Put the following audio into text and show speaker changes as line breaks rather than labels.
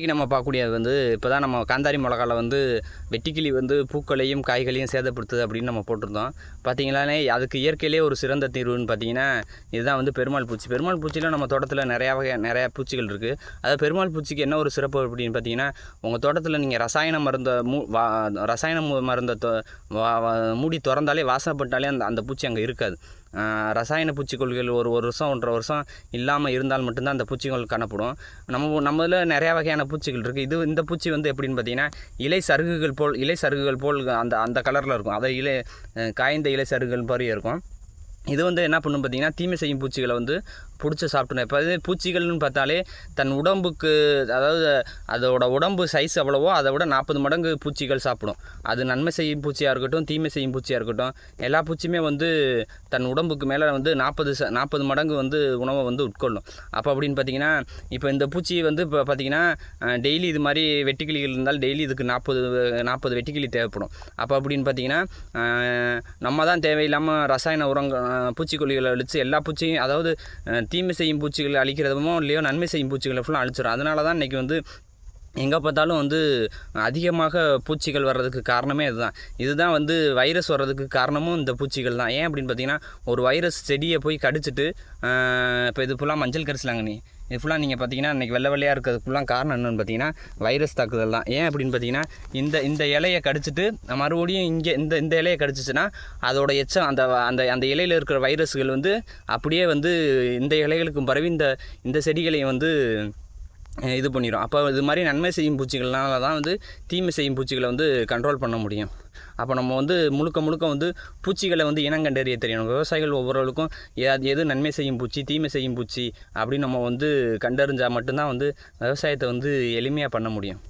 இன்றைக்கி நம்ம பார்க்கக்கூடியது வந்து இப்போ தான் நம்ம காந்தாரி மிளகால வந்து வெட்டிக்கிளி வந்து பூக்களையும் காய்களையும் சேதப்படுத்துது அப்படின்னு நம்ம போட்டிருந்தோம். பார்த்தீங்களானே அதுக்கு இயற்கையிலே ஒரு சிறந்த தீர்வுன்னு பார்த்தீங்கன்னா இதுதான் வந்து பெருமாள் பூச்சி. பெருமாள் பூச்சியில் நம்ம தோட்டத்தில் நிறையா வகை நிறையா பூச்சிகள் இருக்குது அது பெருமாள் பூச்சிக்கு என்ன ஒரு சிறப்பு அப்படின்னு பார்த்தீங்கன்னா உங்கள் தோட்டத்தில் நீங்கள் ரசாயன மருந்த மூ வா ரசாயன மருந்த மருந்தை மூடி திறந்தாலே வாசப்பட்டாலே அந்த அந்த பூச்சி அங்கே இருக்காது. ரசாயன பூச்சிக்கொல்லிகள் ஒரு ஒரு வருஷம் ஒன்றரை வருஷம் இல்லாமல் இருந்தால் மட்டும்தான் அந்த பூச்சிகள் காணப்படும். நம்ம நம்மளில் நிறையா வகையான பூச்சிகள் இருக்குது இது இந்த பூச்சி வந்து எப்படின்னு பார்த்தீங்கன்னா இலை சருகுகள் போல் இலை சருகுகள் போல் அந்த அந்த கலரில் இருக்கும். அதை இலை காய்ந்த இலை சருகுகள் மாதிரி இருக்கும். இது வந்து என்ன பண்ணும் பார்த்தீங்கன்னா தீமை செய்யும் பூச்சிகளை வந்து பிடிச்சி சாப்பிட்ணும் இப்போ இது பூச்சிகள்னு பார்த்தாலே தன் உடம்புக்கு அதாவது அதோட உடம்பு சைஸ் எவ்வளவோ அதை விட நாற்பது மடங்கு பூச்சிகள் சாப்பிடும். அது நன்மை செய்யும் பூச்சியாக இருக்கட்டும் தீமை செய்யும் பூச்சியாக இருக்கட்டும் எல்லா பூச்சியுமே வந்து தன் உடம்புக்கு மேலே வந்து நாற்பது ச நாற்பது மடங்கு வந்து உணவை வந்து உட்கொள்ளும். அப்போ அப்படின்னு பார்த்தீங்கன்னா இப்போ இந்த பூச்சி வந்து இப்போ பார்த்தீங்கன்னா டெய்லி இது மாதிரி வெட்டுக்கிளிகள் இருந்தால் டெய்லி இதுக்கு நாற்பது நாற்பது வெட்டுக்கிளி தேவைப்படும். அப்போ அப்படின்னு பார்த்தீங்கன்னா நம்ம தான் தேவையில்லாமல் ரசாயன உரங்கள் பூச்சிக்கொல்லிகளை அழித்து எல்லா பூச்சியும் அதாவது தீமை செய்யும் பூச்சிகளை அழிக்கிறதுமோ இல்லையோ நன்மை செய்யும் பூச்சிகளை ஃபுல்லாக அழிச்சிடும் அதனால தான் இன்றைக்கி வந்து எங்கே பார்த்தாலும் வந்து அதிகமாக பூச்சிகள் வர்றதுக்கு காரணமே இதுதான். இதுதான் வந்து வைரஸ் வர்றதுக்கு காரணமும் இந்த பூச்சிகள் தான். ஏன் அப்படின்னு பார்த்தீங்கன்னா ஒரு வைரஸ் செடியை போய் கடிச்சிட்டு இப்போ இது ஃபுல்லாக மஞ்சள் கரிசலாங்க நீ. இது ஃபுல்லாக நீங்கள் பார்த்தீங்கன்னா இன்றைக்கி வெள்ளை வெள்ளையாக இருக்கிறது ஃபுல்லாக காரணம் என்னென்னு பார்த்தீங்கன்னா வைரஸ் தாக்குதல் தான். ஏன் அப்படின்னு பார்த்தீங்கன்னா இந்த இந்த இலையை கடிச்சிட்டு மறுபடியும் இங்கே இந்த இந்த இலையை கடிச்சிச்சுன்னா அதோட எச்சம் அந்த அந்த அந்த இலையில் இருக்கிற வைரஸ்கள் வந்து அப்படியே வந்து இந்த இலைகளுக்கும் பரவி இந்த இந்த செடிகளையும் வந்து இது பண்ணிடும் அப்போ இது மாதிரி நன்மை செய்யும் பூச்சிகள்னால தான் வந்து தீமை செய்யும் பூச்சிகளை வந்து கண்ட்ரோல் பண்ண முடியும். அப்போ நம்ம வந்து முழுக்க முழுக்க வந்து பூச்சிகளை வந்து இனங்கண்டறிய தெரியணும். விவசாயிகள் ஒவ்வொருவருக்கும் எது எது நன்மை செய்யும் பூச்சி தீமை செய்யும் பூச்சி அப்படின்னு நம்ம வந்து கண்டறிஞ்சால் மட்டும்தான் வந்து விவசாயத்தை வந்து எளிமையாக பண்ண முடியும்.